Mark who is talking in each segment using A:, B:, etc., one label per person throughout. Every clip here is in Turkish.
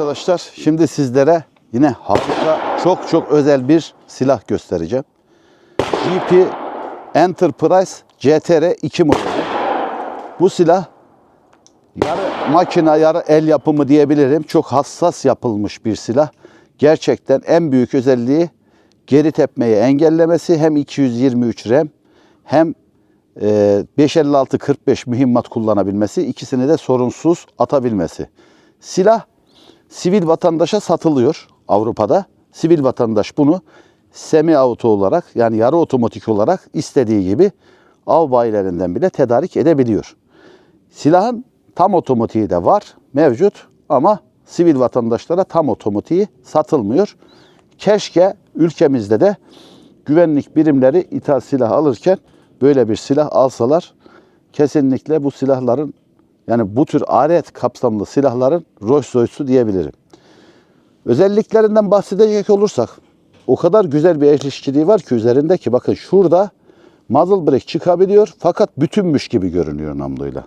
A: arkadaşlar. Şimdi sizlere yine harika, çok çok özel bir silah göstereceğim. GP Enterprise CTR 2 modeli. Bu silah yarı makine yarı el yapımı diyebilirim. Çok hassas yapılmış bir silah. Gerçekten en büyük özelliği geri tepmeyi engellemesi. Hem 223 RAM hem e, 556-45 mühimmat kullanabilmesi. ikisini de sorunsuz atabilmesi. Silah sivil vatandaşa satılıyor Avrupa'da. Sivil vatandaş bunu semi auto olarak yani yarı otomatik olarak istediği gibi av bayilerinden bile tedarik edebiliyor. Silahın tam otomatiği de var, mevcut ama sivil vatandaşlara tam otomatiği satılmıyor. Keşke ülkemizde de güvenlik birimleri ithal silah alırken böyle bir silah alsalar kesinlikle bu silahların yani bu tür alet kapsamlı silahların Rolls Royce'u diyebilirim. Özelliklerinden bahsedecek olursak o kadar güzel bir erişkiliği var ki üzerinde ki bakın şurada muzzle brake çıkabiliyor fakat bütünmüş gibi görünüyor namluyla.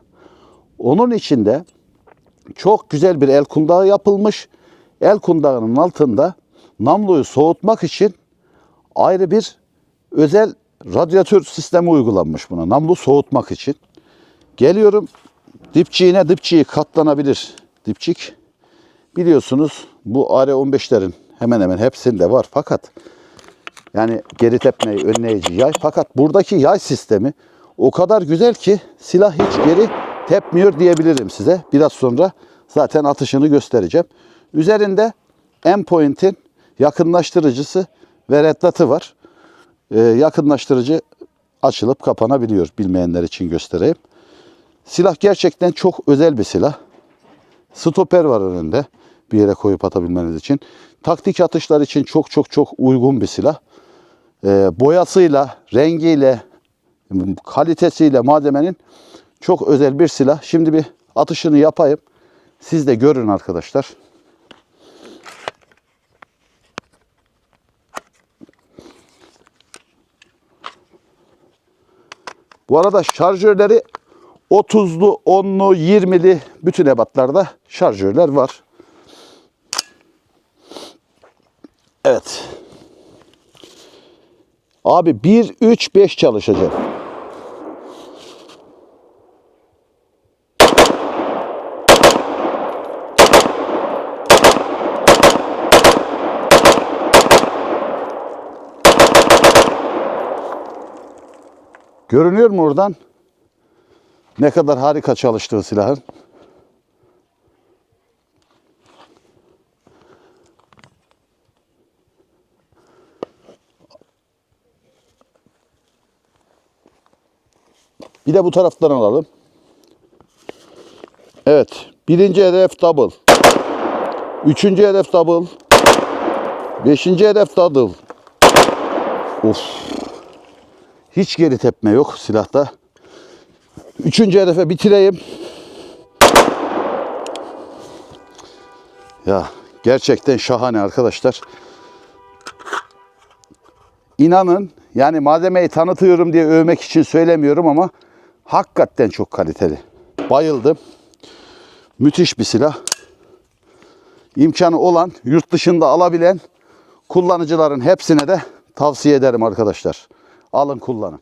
A: Onun içinde çok güzel bir el kundağı yapılmış. El kundağının altında namluyu soğutmak için ayrı bir özel radyatör sistemi uygulanmış buna. Namlu soğutmak için. Geliyorum dipçiğine dipçiği katlanabilir dipçik. Biliyorsunuz bu AR-15'lerin hemen hemen hepsinde var fakat yani geri tepmeyi önleyici yay. Fakat buradaki yay sistemi o kadar güzel ki silah hiç geri tepmiyor diyebilirim size. Biraz sonra zaten atışını göstereceğim. Üzerinde endpoint'in yakınlaştırıcısı ve reddatı var. Ee, yakınlaştırıcı açılıp kapanabiliyor bilmeyenler için göstereyim. Silah gerçekten çok özel bir silah. Stoper var önünde bir yere koyup atabilmeniz için. Taktik atışlar için çok çok çok uygun bir silah. Ee, boyasıyla, rengiyle, kalitesiyle malzemenin çok özel bir silah. Şimdi bir atışını yapayım. Siz de görün arkadaşlar. Bu arada şarjörleri 30'lu, 10'lu, 20'li bütün ebatlarda şarjörler var. Evet. Abi 1, 3, 5 çalışacak. Görünüyor mu oradan? Ne kadar harika çalıştığı silahın. Bir de bu taraftan alalım. Evet. Birinci hedef double. Üçüncü hedef double. Beşinci hedef double. Of. Hiç geri tepme yok silahta. Üçüncü hedefe bitireyim. Ya gerçekten şahane arkadaşlar. İnanın yani malzemeyi tanıtıyorum diye övmek için söylemiyorum ama hakikaten çok kaliteli. Bayıldım. Müthiş bir silah. İmkanı olan, yurt dışında alabilen kullanıcıların hepsine de tavsiye ederim arkadaşlar. Alın kullanın.